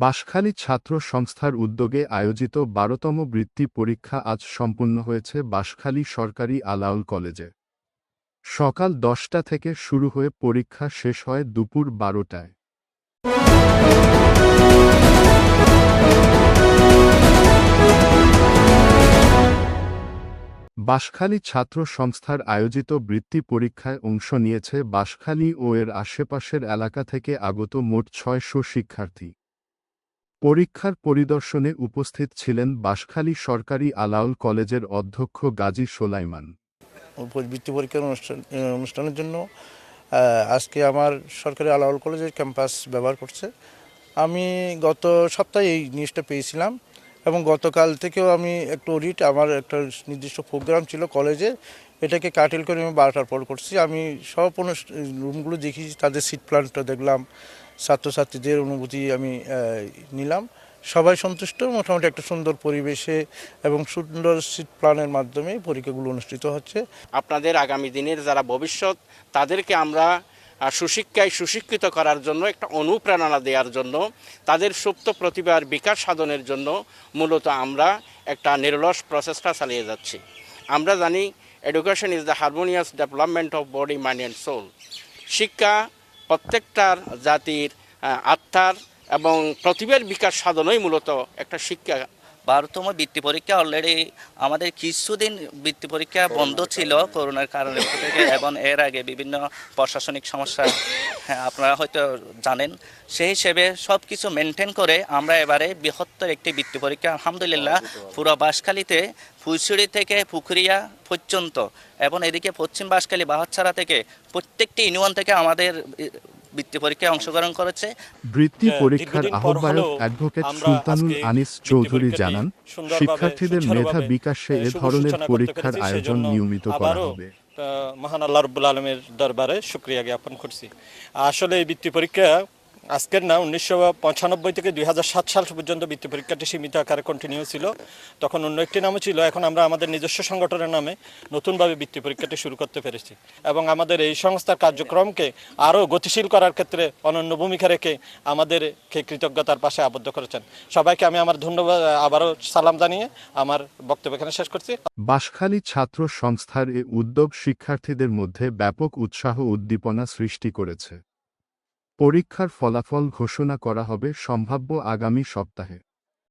বাঁশখালী ছাত্র সংস্থার উদ্যোগে আয়োজিত বারোতম বৃত্তি পরীক্ষা আজ সম্পন্ন হয়েছে বাঁশখালী সরকারি আলাউল কলেজে। সকাল দশটা থেকে শুরু হয়ে পরীক্ষা শেষ হয় দুপুর বারোটায়। বাঁশখালী ছাত্র সংস্থার আয়োজিত বৃত্তি পরীক্ষায় অংশ নিয়েছে বাঁশখালী ও এর আশেপাশের এলাকা থেকে আগত মোট ছয়শো শিক্ষার্থী। পরীক্ষার পরিদর্শনে উপস্থিত ছিলেন বাঁশখালী সরকারি আলাউল কলেজের অধ্যক্ষ গাজী সোলাইমান। বৃত্তি পরীক্ষার অনুষ্ঠান অনুষ্ঠানের জন্য আজকে আমার সরকারি আলাউল কলেজের ক্যাম্পাস ব্যবহার করছে। আমি গত সপ্তাহে এই জিনিসটা পেয়েছিলাম এবং গতকাল থেকেও আমি একটু অডিট আমার একটা নির্দিষ্ট প্রোগ্রাম ছিল কলেজে, এটাকে কাটিল করে আমি বারোটার পর করছি। আমি সব অনুষ- রুমগুলো দেখি তাদের সিট প্ল্যানটা দেখলাম ছাত্রছাত্রীদের অনুভূতি আমি নিলাম। সবাই সন্তুষ্ট, মোটামুটি একটা সুন্দর পরিবেশে এবং সুন্দর সিট প্ল্যানের মাধ্যমে পরীক্ষাগুলো অনুষ্ঠিত হচ্ছে। আপনাদের আগামী দিনের যারা ভবিষ্যৎ, তাদেরকে আমরা সুশিক্ষায় সুশিক্ষিত করার জন্য, একটা অনুপ্রেরণা দেওয়ার জন্য, তাদের সুপ্ত প্রতিভার বিকাশ সাধনের জন্য মূলত আমরা একটা নিরলস প্রচেষ্টা চালিয়ে যাচ্ছি। আমরা জানি education is the harmonious development of body mind and soul শিক্ষা প্রত্যেকটার জাতির আত্মার এবং প্রতিভার বিকাশ সাধনই মূলত একটা শিক্ষা। বারোতম বৃত্তি পরীক্ষা অলরেডি আমাদের কিছুদিন বৃত্তি পরীক্ষা বন্ধ ছিল, করোনার কারণে। এবং এর আগে বিভিন্ন প্রশাসনিক সমস্যা আপনারা হয়তো জানেন। সেই হিসেবে সব কিছু মেনটেন করে আমরা এবারে বৃহত্তর একটি বৃত্তি পরীক্ষা আলহামদুলিল্লাহ পুরো বাঁশখালীতে ফুলছড়ি থেকে পুকুরিয়া পর্যন্ত এবং এদিকে পশ্চিম বাঁশখালী বাহাচ্ছাড়া থেকে প্রত্যেকটি ইউনিয়ন থেকে আমাদের বৃত্তি পরীক্ষায় অংশগ্রহণ করেছে। বৃত্তি যে পরীক্ষার আহ্বায়ক অ্যাডভোকেট সুলতানুল আনিস চৌধুরী জানান শিক্ষার্থীদের মেধা বিকাশে এ ধরনের পরীক্ষার আয়োজন নিয়মিত করা হবে। মহান আল্লাহ রব্বুল আলমের দরবারে শুক্রিয়া জ্ঞাপন করছি। আসলে এই বৃত্তি পরীক্ষা আজকের না উনিশশো পঁচানব্বই থেকে দুই সাল পর্যন্ত বৃত্তি পরীক্ষাটি সীমিত আকারে কন্টিনিউ ছিল। তখন অন্য একটি নামও ছিল। এখন আমরা আমাদের নিজস্ব সংগঠনের নামে নতুনভাবে বৃত্তি পরীক্ষাটি শুরু করতে পেরেছি। এবং আমাদের এই সংস্থার কার্যক্রমকে আরও গতিশীল করার ক্ষেত্রে অনন্য ভূমিকা রেখে আমাদেরকে কৃতজ্ঞতার পাশে আবদ্ধ করেছেন। সবাইকে আমি আমার ধন্যবাদ, আবারও সালাম জানিয়ে আমার বক্তব্য এখানে শেষ করছি। বাঁশখালী ছাত্র সংস্থার এ উদ্যোগ শিক্ষার্থীদের মধ্যে ব্যাপক উৎসাহ উদ্দীপনা সৃষ্টি করেছে। পরীক্ষার ফলাফল ঘোষণা করা হবে সম্ভাব্য আগামী সপ্তাহে।